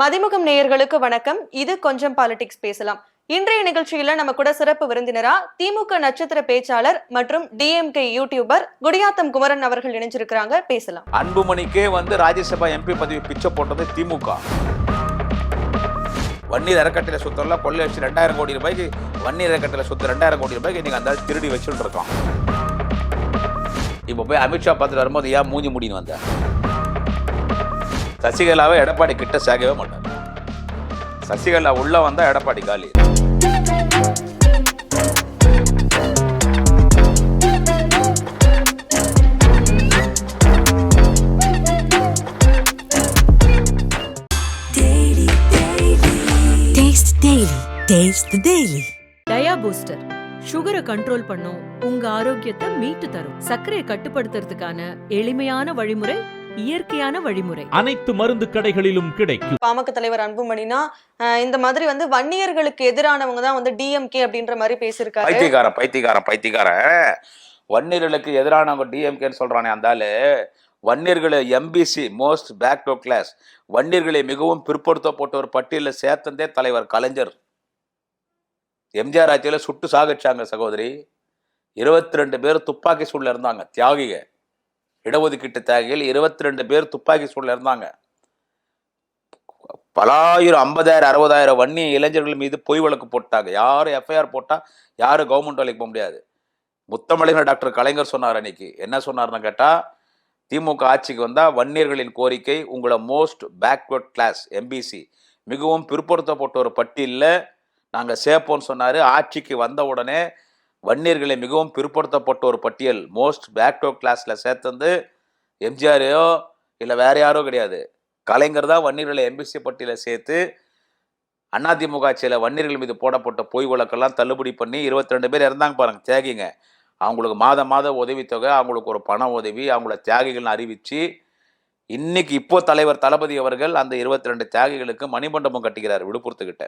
மதிமுகம் நேயர்களுக்கு வணக்கம். இது கொஞ்சம் பாலிடிக்ஸ் பேசலாம். இன்றைய நிகழ்ச்சியில நம்ம கூட சிறப்பு விருந்தினரா திமுக நட்சத்திர பேச்சாளர் மற்றும் டிஎம்கே யூடியூபர் குடியாத்தம் குமரன் அவர்கள் இணைஞ்சிருக்கிறாங்க. பேசலாம். அன்புமணிக்கே வந்து ராஜ்யசபா எம்பி பதவி பிச்சை போட்டது திமுக. வன்னீர் அறக்கட்டளை சொத்தெல்லாம் கொள்ளை வச்சு ரெண்டாயிரம் கோடி ரூபாய்க்கு வன்னீர் அறக்கட்டளை சொத்து ரெண்டாயிரம் கோடி ரூபாய்க்கு இன்னைக்கு அந்த திருடி வச்சுட்டு இருக்கோம் இப்போ போய் அமித்ஷா பார்த்துட்டு வரும்போது ஏன் மூஞ்சி முடின்னு வந்தேன் சசிகலாவை எடப்பாடி கிட்ட சேர்க்கவே மாட்டார். சசிகலா உள்ள வந்தா எடப்பாடி காலி. Taste Daily. Taste the Daily. Dia booster சுகரை கண்ட்ரோல் பண்ணும். உங்க ஆரோக்கியத்தை மீட்டு தரும். சர்க்கரையை கட்டுப்படுத்துறதுக்கான எளிமையான வழிமுறை இயற்கையான வழிமுறை. அனைத்து மருந்து கடைகளிலும் கிடைக்கும். பாமக தலைவர் அன்புமணினா இந்த மாதிரி வந்து வன்னியர்களுக்கு எதிரானவங்க தான் வந்து டிஎம்கே அப்படின்ற மாதிரி பேசியிருக்காரு. பைத்தியக்காரன் பைத்தியக்காரன் பைத்தியக்காரன். வன்னியர்களுக்கு எதிரானவங்க டிஎம்கேன்னு சொல்றானே அந்த ஆளு. வன்னியர்களை MBC most backward class வன்னியர்களை மிகவும் பிற்படுத்தப்பட்ட ஒரு பட்டியலில் சேர்த்ததே தலைவர் கலைஞர். எம்ஜிஆர் ஆட்சியில் சுட்டு சாகடிச்சாங்க சகோதரி. இருபத்தி ரெண்டு பேர் துப்பாக்கி சூழ்ல இருந்தாங்க தியாகிக இடஒதுக்கீட்டு தேகையில் இருபத்தி ரெண்டு பேர் துப்பாக்கி சூழல் இருந்தாங்க பலாயிரம் ஐம்பதாயிரம் அறுபதாயிரம் வன்னிய இளைஞர்கள் மீது பொய் வழக்கு போட்டாங்க. யாரும் எஃப்ஐஆர் போட்டால் யாரும் கவர்மெண்ட் வேலைக்கு போக முடியாது. முத்தமிழர் டாக்டர் கலைஞர் சொன்னார் அன்னைக்கு. என்ன சொன்னார்னு கேட்டால் திமுக ஆட்சிக்கு வந்தால் வன்னியர்களின் கோரிக்கை உங்களை மோஸ்ட் பேக்வர்ட் கிளாஸ் எம்பிசி மிகவும் பிற்படுத்தப்பட்ட ஒரு பட்டியலில் நாங்கள் சேர்ப்போம்னு சொன்னார். ஆட்சிக்கு வந்த உடனே வன்னியர்களை மிகவும் பிற்படுத்தப்பட்ட ஒரு பட்டியல். மோஸ்ட் பேக்டோ கிளாஸில் சேர்த்தது எம்ஜிஆரையோ இல்லை வேற யாரோ கிடையாது. கலைஞர் தான் வன்னியர்களை எம்பிசி பட்டியலில் சேர்த்து அதிமுக ஆட்சியில் வன்னியர்கள் மீது போடப்பட்ட பொய் வழக்கெல்லாம் தள்ளுபடி பண்ணி இருபத்தி ரெண்டு பேர் இறந்தாங்க பாருங்க தியாகிங்க. அவங்களுக்கு மாத மாத உதவித்தொகை அவங்களுக்கு ஒரு பண உதவி அவங்கள தியாகிகள்னு அறிவித்து இன்னைக்கு இப்போ தலைவர் தளபதி அவர்கள் அந்த இருபத்தி ரெண்டு தியாகிகளுக்கு மணிமண்டபம் கட்டுகிறார் விழுப்புரத்துக்கிட்ட.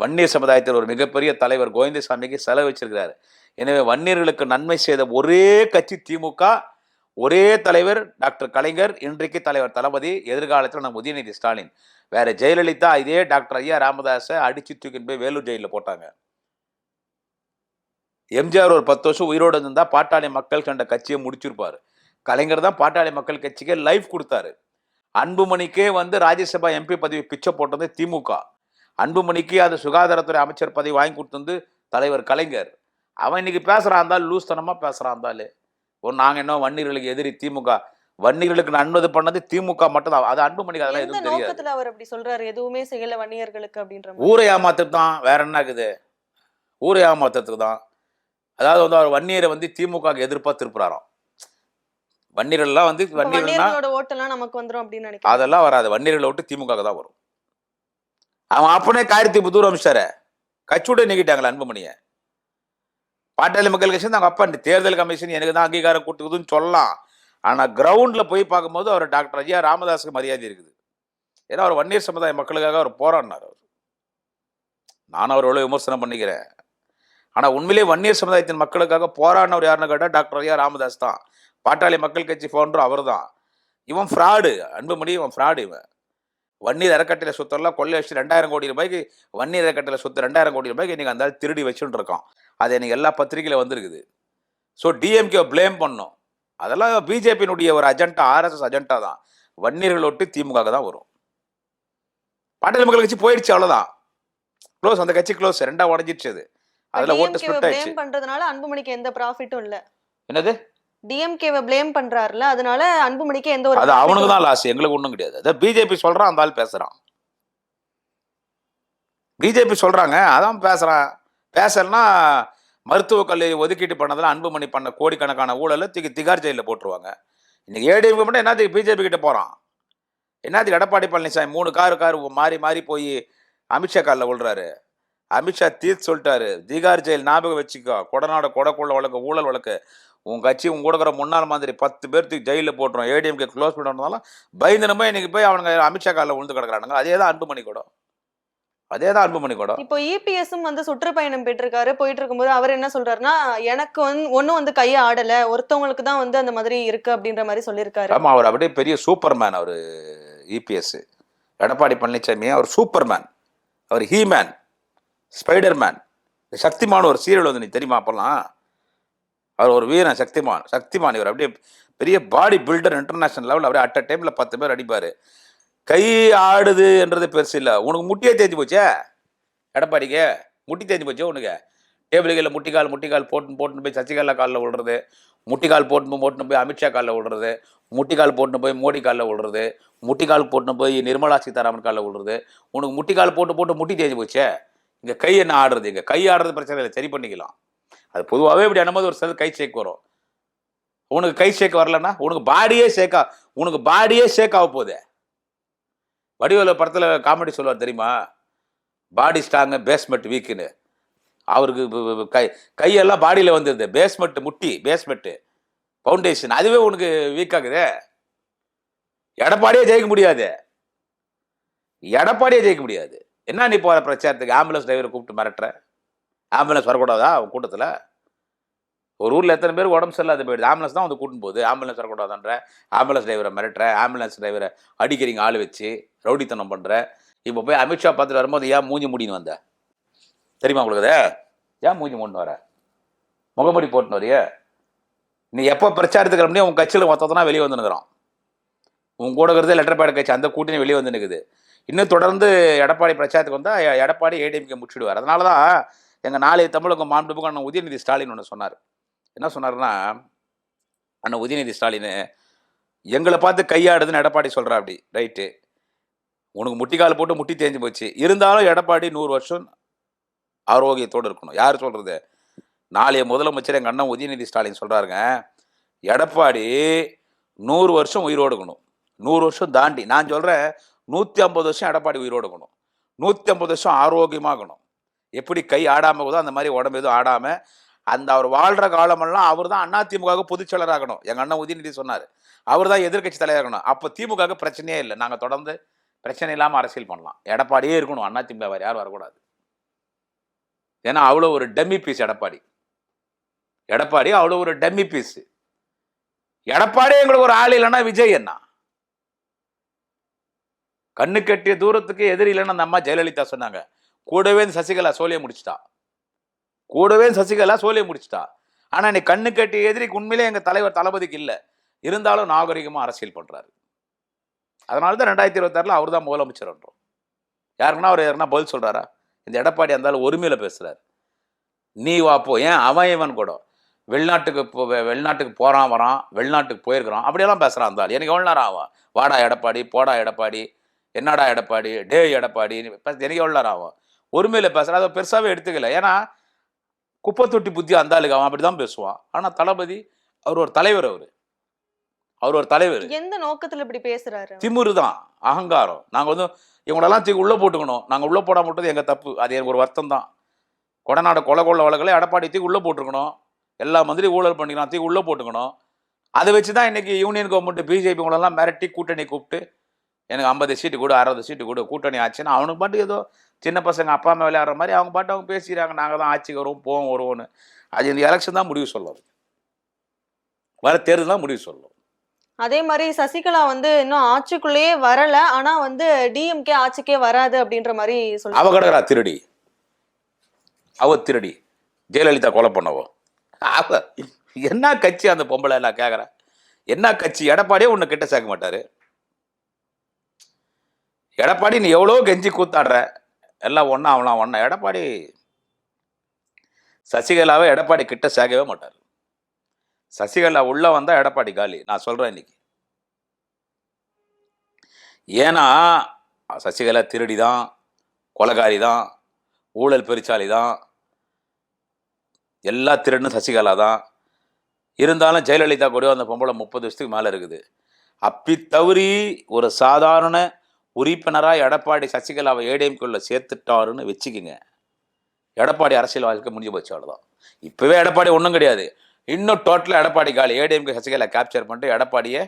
வன்னியர் சமுதாயத்தில் ஒரு மிகப்பெரிய தலைவர் கோவிந்தசாமிக்கு செலவு வச்சிருக்கிறார். எனவே வன்னியர்களுக்கு நன்மை செய்த ஒரே கட்சி திமுக ஒரே தலைவர் டாக்டர் கலைஞர் இன்றைக்கு தலைவர் தளபதி எதிர்காலத்தில் நம்ம உதயநிதி ஸ்டாலின். வேற ஜெயலலிதா இதே டாக்டர் ஐயா ராமதாஸை அடிச்சு தூக்கின்னு போய் வேலூர் ஜெயிலில் போட்டாங்க. எம்ஜிஆர் ஒரு பத்து வருஷம் உயிரோடு இருந்தா பாட்டாளி மக்கள் கண்ட கட்சியை முடிச்சிருப்பார். கலைஞர் தான் பாட்டாளி மக்கள் கட்சிக்கு லைஃப் கொடுத்தாரு. அன்புமணிக்கே வந்து ராஜ்யசபா எம்பி பதவி பிச்சை போட்டது திமுக. அன்புமணிக்கு அது சுகாதாரத்துறை அமைச்சர் பதவி வாங்கி கொடுத்தது தலைவர் கலைஞர். அவன் இன்னைக்கு பேசுறான் இருந்தால் லூஸ்தனமா பேசுறான் இருந்தாலே. ஒரு நாங்க என்ன வன்னியர்களுக்கு எதிரி திமுக. வன்னியர்களுக்கு நன்மது பண்ணது திமுக மட்டும்தான் அது அன்புமணிக்கு அதெல்லாம் எதுவும் தெரியாது. அவர் அப்படி சொல்றாரு? எதுவுமே செய்யல வன்னியர்களுக்கு அப்படின்ற ஊரை ஏமாத்துறது தான் வேற என்ன இருக்குது? ஊரை ஏமாத்துறதுக்கு தான். அதாவது வந்து அவர் வன்னியரை வந்து திமுகவுக்கு எதிர்ப்பா திருப்புறாராம். வன்னியர்கள்லாம் வந்து வன்னியர்கள்னா ஓட்டெல்லாம் நமக்கு வந்துரும் அப்படின்னு நினைக்கிறேன். அதெல்லாம் வராது. வன்னியர்களை விட்டு திமுக தான் வரும். அவன் அப்பனே காயத்தி புத்தூர் அமிச்சார கட்சியோட நீக்கிட்டாங்களே அன்புமணியை. பாட்டாளி மக்கள் கட்சி அவங்க அப்பா இந்த தேர்தல் கமிஷன் எனக்கு தான் அங்கீகாரம் கொடுத்துக்குதுன்னு சொல்லலாம். ஆனால் கிரவுண்டில் போய் பார்க்கும்போது அவர் டாக்டர் ஐயா ராமதாஸுக்கு மரியாதை இருக்குது. ஏன்னா அவர் வன்னியர் சமுதாய மக்களுக்காக அவர் போராடினார் அவர். நானும் அவர் எவ்வளோ விமர்சனம் பண்ணிக்கிறேன். ஆனால் உண்மையிலே வன்னியர் சமுதாயத்தின் மக்களுக்காக போராடினவர் யாருன்னு கேட்டால் டாக்டர் ஐயா ராமதாஸ் தான். பாட்டாளி மக்கள் கட்சி ஃபோன்றும் அவர் தான் இவன் ஃப்ராடு அன்புமணி இவன் ஃப்ராடு இவன். வன்னீர் அறக்கட்டளை சொத்தெல்லாம் கொள்ளை அடிச்சு ரெண்டாயிரம் கோடி ரூபாய்க்கு வன்னீர் அறக்கட்டளை சொத்து ரெண்டாயிரம் கோடி ரூபாய்க்கு இன்னைக்கு அந்த திருடி வச்சுட்டு இருக்கான். அது எனக்கு எல்லா பத்திரிகையில வந்திருக்குது. ஸோ டிஎம்கே ப்ளேம் பண்ணோம். அதெல்லாம் பிஜேபியினுடைய ஒரு அஜெண்டா ஆர்எஸ்எஸ் அஜெண்டா தான். வன்னியர்கள் ஒட்டு திமுக தான் வரும். பாட்டாளி மக்கள் கட்சி போயிடுச்சு அவ்வளவுதான். க்ளோஸ் அந்த கட்சி க்ளோஸ் ரெண்டா உடஞ்சிடுச்சு அது. அதுல ஓட்டு ஸ்பிளிட் ஆயிடுச்சு. பண்றதுனால அன்புமணிக்கு எந்த ப்ராஃபிட்டும் இல்ல. என்னது? டிஎம்கேவை பிளேம் பண்றாருல அதனால அன்புமணிக்கு எந்த ஒரு அது அவனுக்கு தான் லாஸ் எங்களுக்கு ஒன்றும் கிடையாது. அதான் பிஜேபி சொல்றான் அந்த ஆள் பேசுறான். பிஜேபி சொல்றாங்க அதான் பேசுறான். பேசலன்னா மருத்துவக் கல்லூரி ஒதுக்கீட்டு பண்ணதில் அன்புமணி பண்ண கோடிக்கணக்கான ஊழலை தூக்கி திகார் ஜெயிலில் போட்டுருவாங்க. இன்னைக்கு ஏடிஎம்கே மட்டும் என்னத்துக்கு பிஜேபி கிட்ட போறான்? என்னத்துக்கு எடப்பாடி பழனிசாமி மூணு காரு காரு மாறி மாறி போய் அமித்ஷா காலில் விழுறாரு. அமித்ஷா தீர்த்து சொல்லிட்டாரு. திகார் ஜெயில் ஞாபகம் வச்சுக்கோ. கொடநாட கொடக்குள்ள வழக்கு ஊழல் வழக்கு உன் கட்சி உன் கூட இருக்கிற முன்னாள் மாதிரி பத்து பேர்த்துக்கு ஜெயிலில் போட்டுரும் ஏடிஎம்கே க்ளோஸ் பண்ணுறதுனால பயந்துனமே இன்னைக்கு போய் அவனுங்க அமித்ஷா காலில் விழுந்து கிடக்குறானுங்க. அதே தான் அன்புமணி கூட. அதே தான் அன்புமணி கூட. இப்போ இபிஎஸும் வந்து சுற்றுப்பயணம் பெற்றிருக்காரு. போயிட்டு இருக்கும்போது அவர் என்ன சொல்றாருன்னா எனக்கு வந்து ஒன்னும் வந்து கையை ஆடல ஒருத்தவங்களுக்கு தான் வந்து அந்த மாதிரி இருக்கு அப்படின்ற மாதிரி சொல்லியிருக்காரு. ஆமா அவர் அப்படியே பெரிய சூப்பர் மேன் அவர் இபிஎஸ் எடப்பாடி பழனிசாமி அவர் சூப்பர்மேன். அவர் ஹீமேன் ஸ்பைடர்மேன். சக்திமான் ஒரு சீரியல் வந்து நீ தெரியுமா அப்போல்லாம்? அவர் ஒரு வீரன் சக்திமான். சக்திமான் இவர் அப்படியே பெரிய பாடி பில்டர் இன்டர்நேஷனல் லெவலில் அப்படியே அட் அ டைமில் பத்து பேர் அடிப்பார். கை ஆடுது என்றது பெருசு இல்லை. உனக்கு முட்டியே தேஞ்சு போச்சே? எடப்பாடிக்கு? முட்டி தேஞ்சு போச்சே உனக்கு? டேபிள்களில் முட்டிக்கால் முட்டிக்கால் போட்டு போட்டுன்னு போய் சசிகலா காலில் விழுறது. முட்டிக்கால் போட்டுன்னு போட்டுன்னு போய் அமித்ஷா காலில் விழுறது. முட்டிக்கால் போட்டுன்னு போய் மோடி காலில் விழுறது. முட்டிக்கால் போட்டுன்னு போய் நிர்மலா சீதாராமன் காலில் விழுறது. உனக்கு முட்டிக்கால் போட்டு போட்டு முட்டி தேஞ்சு போச்சே? இங்கே கை என்ன ஆடுறது? இங்கே கை ஆடுறது பிரச்சனை இல்லை. சரி பண்ணிக்கலாம். அது பொதுவாகவே இப்படி அனுமதி ஒரு சிலர் கை ஷேக் வரும். உனக்கு கை ஷேக் வரலன்னா உனக்கு பாடியே ஷேக்கா உனக்கு பாடியே ஷேக் ஆக போகுதே. வடிவில் படத்தில் காமெடி சொல்லுவார் தெரியுமா? பாடி ஸ்ட்ராங்கு பேஸ்மெண்ட் வீக்குன்னு அவருக்கு கை கையெல்லாம் பாடியில் வந்துருது. பேஸ்மெண்ட் முட்டி பேஸ்மெண்ட்டு ஃபவுண்டேஷன் அதுவே உனக்கு வீக் ஆகுதே. எடப்பாடியே ஜெயிக்க முடியாது. எடப்பாடியே ஜெயிக்க முடியாது. என்ன நீ போகிற பிரச்சாரத்துக்கு? ஆம்புலன்ஸ் டிரைவரை கூப்பிட்டு மிரட்டுற? ஆம்புலன்ஸ் வரக்கூடாதா? உன் கூட்டத்தில். ஒரு ஊரில் எத்தனை பேர் உடம்பு சரியில்லாத போயிடுது. ஆம்புலன்ஸ் தான் வந்து கூட்டின்னு போகுது. ஆம்புலன்ஸ் வரக்கூடாதுன்ற. ஆம்புலன்ஸ் டிரைவரை மிரட்டுற. ஆம்புலன்ஸ் டிரைவரை அடிக்கிறீங்க ஆள் வச்சு ரவுடித்தனம் பண்ணுற இப்போ போய் அமித்ஷா பார்த்துட்டு வரும்போது ஏன் மூஞ்சி முடின்னு வந்த? தெரியுமா உங்களுக்கு ஏன் மூஞ்சி மூடின்னு வர? முகமூடி போட்டுன்னு வரைய. நீ எப்போ பிரச்சாரத்துக்கு கிளம்பி உன் கட்சியில் மொத்தத்தனா வெளியே வந்து உன் கூட இருக்கிறது லெட்டர் பேட் கட்சி. அந்த கூட்டணி வெளியே வந்து நிற்குது இன்னும் தொடர்ந்து எடப்பாடி பிரச்சாரத்துக்கு வந்தால் எடப்பாடி ஏடிஎம்கே முடிச்சுடுவார் அதனால தான் எங்கள் நாளைய தமிழகம் மாண்புமிகு அண்ணன் உதயநிதி ஸ்டாலின் ஒன்று சொன்னார். என்ன சொன்னார்னா அண்ணன் உதயநிதி ஸ்டாலின் எங்களை பார்த்து கையாடுதுன்னு எடப்பாடி சொல்கிறா அப்படி ரைட்டு. உனக்கு முட்டிக்கால் போட்டு முட்டி தேஞ்சு போச்சு. இருந்தாலும் எடப்பாடி நூறு வருஷம் ஆரோக்கியத்தோடு இருக்கணும். யார் சொல்கிறது நாளைய முதலமைச்சர் எங்கள் அண்ணன் உதயநிதி ஸ்டாலின் சொல்கிறாருங்க எடப்பாடி நூறு வருஷம் உயிரோடுக்கணும் நூறு வருஷம் தாண்டி நான் சொல்கிறேன் நூற்றி ஐம்பது வருஷம் எடப்பாடி உயிரோடுக்கணும் நூற்றி ஐம்பது வருஷம் ஆரோக்கியமாகணும் எப்படி கை ஆடாமல் போதோ அந்த மாதிரி உடம்பு எதுவும் ஆடாமல் அந்த அவர் வாழ்கிற காலமெல்லாம் அவர் தான் அதிமுக பொதுச் செயலராகணும் எங்கள் அண்ணன் உதயநிதி சொன்னார். அவர் தான் எதிர்க்கட்சி தலைவராகணும் அப்போ திமுக பிரச்சனையே இல்லை. நாங்கள் தொடர்ந்து பிரச்சனை இல்லாமல் அரசியல் பண்ணலாம். எடப்பாடியே இருக்கணும். அதிமுக வேறு யாரும் வரக்கூடாது. ஏன்னா அவ்வளோ ஒரு டம்மி பீஸ் எடப்பாடி. எடப்பாடி அவ்வளோ ஒரு டம்மி பீஸ். எடப்பாடி எங்களுக்கு ஒரு ஆள் இல்லைன்னா விஜய் என்ன? கண்ணு கட்டிய தூரத்துக்கு எதிரி இல்லைன்னு அந்த அம்மா ஜெயலலிதா சொன்னாங்க. கூடவே இந்த சசிகலா சோழியை முடிச்சிட்டா. கூடவே சசிகலா சோழியை முடிச்சிட்டா. ஆனால் நீ கண்ணு கட்டி எதிரிக்கு உண்மையிலே எங்கள் தலைவர் தளபதிக்கு இல்லை. இருந்தாலும் நாகரிகமாக அரசியல் பண்ணுறாரு அதனால தான் ரெண்டாயிரத்தி இருபத்தாறில் அவர் தான் முதலமைச்சர்ன்றோம் யாருக்குன்னா அவர் யாருன்னா பதில் சொல்கிறாரா இந்த எடப்பாடி இருந்தாலும் ஒருமையில் பேசுகிறார் நீ வா போ. ஏன்? அவன் இவன் கூட. வெளிநாட்டுக்கு வெ- வெளிநாட்டுக்கு போகிறான் வரான். வெளிநாட்டுக்கு போயிருக்கிறான். அப்படியெல்லாம் பேசுகிறான் இருந்தாலும் எனக்கு எவ்வளோ நேரம் ஆகும்? வாடா எடப்பாடி. போடா எடப்பாடி. என்னடா எடப்பாடி? டே எடப்பாடி. எனக்கு எவ்வளோ நேரம் ஆகும்? ஒருமையில பேசுறான் அதை பெருசாவே எடுத்துக்கல. ஏன்னா குப்பை தொட்டி புத்தி அந்த ஆளுக்கு அவன் அப்படி தான் பேசுவான். ஆனா தளபதி அவர் ஒரு தலைவர் அவர். அவர் ஒரு தலைவர். எந்த நோக்கத்துல இப்படி பேசுறாரு திமிரு தான். அகங்காரம். நாங்கள் வந்து இவங்களெல்லாம் தூக்கி உள்ளே போட்டுக்கணும். நாங்கள் உள்ளே போடாம விட்டது எங்கள் தப்பு. அது எனக்கு ஒரு வருத்தம் தான். கொடநாடு கொலை கொள்ள வழக்கில் எடப்பாடி தூக்கி உள்ளே போட்டிருக்கணும். எல்லா மந்திரி ஊழல் பண்ணிக்கலாம் தூக்கி உள்ளே போட்டுக்கணும். அதை வச்சு தான் இன்னைக்கு யூனியன் கவர்மெண்ட் பிஜேபி உங்களெல்லாம் மிரட்டி கூட்டணி கூப்பிட்டு எனக்கு ஐம்பது சீட்டு கூட அறுபது சீட்டு கூட கூட்டணி ஆச்சுன்னா அவனுக்கு பாட்டு ஏதோ சின்ன பசங்க அப்பா அம்மா விளையாடுற மாதிரி அவங்க பாட்டு அவங்க பேசிக்கிறாங்க. நாங்கள் தான் ஆட்சிக்கு வருவோம் போவோம் வருவோம்னு. அது இந்த எலெக்ஷன் தான் முடிவு சொல்லும். வர தேர்தல் தான் முடிவு சொல்லும். அதே மாதிரி சசிகலா வந்து இன்னும் ஆட்சிக்குள்ளேயே வரல. ஆனா வந்து டிஎம்கே ஆட்சிக்கே வராது அப்படின்ற மாதிரி அவ சொல்றாங்க. கிடக்குறா திருடி. அவ திருடி. ஜெயலலிதா கொலை பண்ணவோ. அவ என்ன கட்சி அந்த பொம்பளை நான் கேட்குறேன் என்ன கட்சி? எடப்பாடியே உன்னை கிட்ட சேர்க்க மாட்டாரு. எடப்பாடி நீ எவ்வளோ கெஞ்சி கூத்தாடுற. எல்லாம் ஒன்றா அவலாம் ஒன்றா எடப்பாடி சசிகலாவை எடப்பாடி கிட்ட சேர்க்கவே மாட்டார். சசிகலா உள்ளே வந்தால் எடப்பாடி காலி. நான் சொல்கிறேன் இன்னைக்கு. ஏன்னா சசிகலா திருடி தான் கொலகாரி தான் ஊழல் பெருச்சாளி தான் எல்லா திருடனும் சசிகலா தான் இருந்தாலும் ஜெயலலிதா கூட அந்த பொம்பளை முப்பது வருஷத்துக்கு மேலே இருக்குது. அப்பி தவறி ஒரு சாதாரண உறுப்பினராக எடப்பாடி சசிகலாவை ஏடிஎம்குள்ள சேர்த்துட்டாருன்னு வச்சுக்கோங்க. எடப்பாடி அரசியல் வாழ்க்கை முடிஞ்சு போச்சு அவ்வளோதான் இப்போவே எடப்பாடி ஒன்றும் கிடையாது. இன்னும் டோட்டலாக எடப்பாடி காலி. ஏடிஎம்கே சசிகலா கேப்சர் பண்ணிட்டு எடப்பாடியை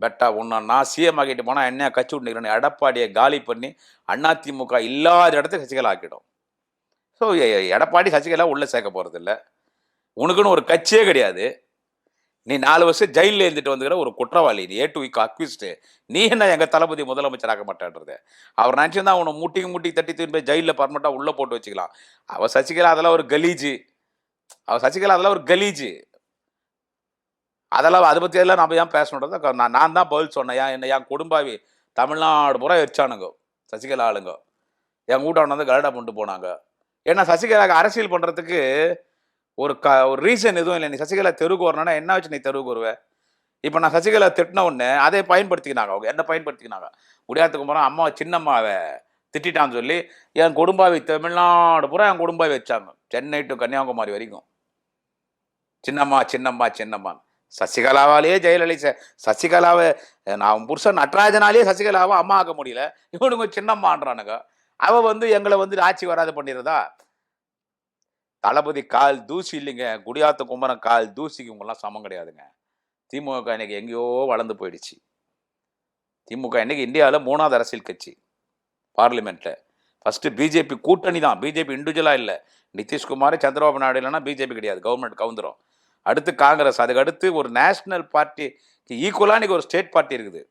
பெட்டா ஒன்றா நான் சிஎம் ஆகிட்டு போனால் என்ன கட்சி விட்டுக்கிறேன் எடப்பாடியை காலி பண்ணி அதிமுக இல்லாத இடத்துக்கு சசிகலா ஆக்கிடும். ஸோ எடப்பாடி சசிகலா உள்ளே சேர்க்க போகிறதில்ல உனக்குன்னு ஒரு கட்சியே கிடையாது. நீ நாலு வருஷம் ஜெயிலில் இருந்துட்டு வந்துக்கிற ஒரு குற்றவாளி நீ ஏ டு வீக் அக்யூஸ்டு நீ என்ன எங்கள் தளபதி முதலமைச்சராக மாட்டேன்றது? அவர் நினச்சிருந்தா அவனை முட்டிக்கு முட்டி தட்டி தூக்கி போய் ஜெயிலில் பர்மனெண்ட்டாக உள்ளே போட்டு வச்சுக்கலாம். அவள் சசிகலா அதெல்லாம் ஒரு கலீஜு. அவள் சசிகலா அதெல்லாம் ஒரு கலீஜு. அதெல்லாம் அதை பற்றி எல்லாம் நம்ம ஏன் பேசணுன்றது நான் நான் தான் பதில் சொன்னேன். ஏன் என்ன என் குடும்பாவி தமிழ்நாடு பூரா எரிச்சானுங்க. சசிகலா ஆளுங்க. என் கூட்டம் வந்து கலடா பண்ணிட்டு போனாங்க. ஏன்னா சசிகலாவுக்கு அரசியல் பண்ணுறதுக்கு ஒரு க ஒரு ரீசன் எதுவும் இல்லை. நீ சசிகலா தெருவுக்கு வரணும்னா என்ன வச்சு நீ தெருவுக்கு வருவ? இப்போ நான் சசிகலா திட்டின உடனே அதை பயன்படுத்திக்கினாங்க அவங்க. என்ன பயன்படுத்திக்கினாங்க? முடியாதுக்கு போகிறோம் அம்மா சின்னம்மாவை திட்டான்னு சொல்லி என் குடும்பாவை தமிழ்நாடு பூரா என் குடும்பாவை வச்சாங்க. சென்னை டு கன்னியாகுமரி வரைக்கும். சின்னம்மா சின்னம்மா சின்னம்மா. சசிகலாவாலேயே ஜெயலலிதா சசிகலாவை நான் புருஷன் நட்ராஜனாலேயே சசிகலாவை அம்மா ஆக்க முடியல. இவனுங்க சின்னம்மான்றானுங்க. அவள் வந்து எங்களை வந்து ஆட்சி வராது பண்ணிடுறதா? தளபதி கால் தூசி இல்லைங்க. குடியாத்த குமரன் கால் தூசிக்கு இவங்கெல்லாம் சமம் கிடையாதுங்க. திமுக இன்னைக்கு எங்கேயோ வளர்ந்து போயிடுச்சு. திமுக இன்னைக்கு இந்தியாவில் மூணாவது அரசியல் கட்சி பார்லிமெண்ட்டில் ஃபஸ்ட்டு பிஜேபி கூட்டணி தான். பிஜேபி இண்டிவிஜுவலாக இல்லை. நிதிஷ்குமார் சந்திரபாபு நாயுடு இல்லைன்னா பிஜேபி கிடையாது. கவர்மெண்ட் கவுந்துரும். அடுத்து காங்கிரஸ். அதுக்கு அடுத்து ஒரு நேஷ்னல் பார்ட்டிக்கு ஈக்குவலாக இன்றைக்கி ஒரு ஸ்டேட் பார்ட்டி இருக்குது.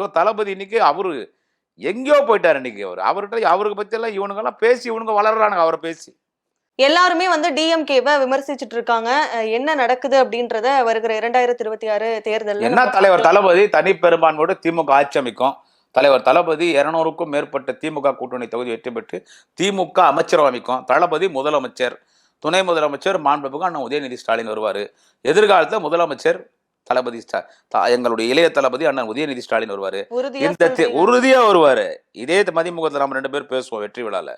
ஸோ தளபதி இன்னைக்கு அவர் எங்கேயோ போயிட்டார் இன்றைக்கி அவர். அவர்கிட்ட அவருக்கு பற்றியெல்லாம் இவனுங்கெல்லாம் பேசி இவனுங்க வளர்றானுங்க. அவரை பேசி. எல்லாருமே வந்து டிஎம்கேவை விமர்சிச்சுட்டு இருக்காங்க என்ன நடக்குது அப்படின்றத வருகிற இரண்டாயிரத்தி இருபத்தி ஆறு தேர்தல் என்ன தலைவர் தளபதி தனி பெரும்பான்மையோடு திமுக ஆட்சி அமைக்கும் தலைவர் தளபதி இருநூறுக்கும் மேற்பட்ட திமுக கூட்டணி தொகுதி வெற்றி பெற்று திமுக அமைச்சரவை அமைக்கும். தளபதி முதலமைச்சர். துணை முதலமைச்சர் மாண்புமிகு அண்ணன் உதயநிதி ஸ்டாலின் வருவார். எதிர்காலத்தில் முதலமைச்சர் தளபதி ஸ்டா எங்களுடைய இளைய தளபதி அண்ணன் உதயநிதி ஸ்டாலின் வருவார். இந்த தே- சொல்றீங்க. உறுதியா வருவாரு. இதே மதிமுகத்தில் நம்ம ரெண்டு பேர் பேசுவோம் வெற்றி விழால.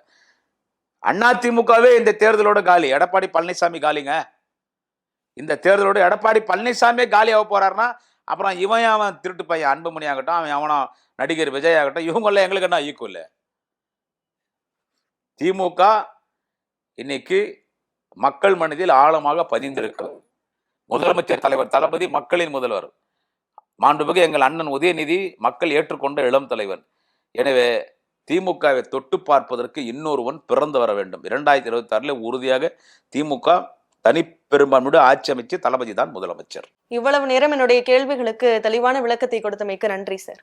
அண்ணா திமுகவே இந்த தேர்தலோட காலி. எடப்பாடி பழனிசாமி காலிங்க. இந்த தேர்தலோட எடப்பாடி பழனிசாமியே காலி ஆக போறாருன்னா அப்புறம் இவன் அவன் திருட்டு பையன் அன்புமணி ஆகட்டும் அவன் அவனா நடிகர் விஜய் ஆகட்டும் இவங்கெல்லாம் எங்களுக்கு என்ன ஈக்குவல் திமுக இன்னைக்கு மக்கள் மனதில் ஆழமாக பதிந்திருக்கு. முதலமைச்சர் தலைவர் தளபதி மக்களின் முதல்வர். மாண்புமிகு எங்கள் அண்ணன் உதயநிதி மக்கள் ஏற்றுக்கொண்ட இளம் தலைவர் எனவே திமுகவை தொட்டு பார்ப்பதற்கு இன்னொருவன் பிறந்து வர வேண்டும். இரண்டாயிரத்தி இருபத்தி ஆறுல உறுதியாக திமுக தனி பெரும்பான்மையோடு ஆட்சி அமைச்சு தளபதி தான் முதலமைச்சர். இவ்வளவு நேரம் என்னுடைய கேள்விகளுக்கு தெளிவான விளக்கத்தை கொடுத்தமைக்கு நன்றி சார்.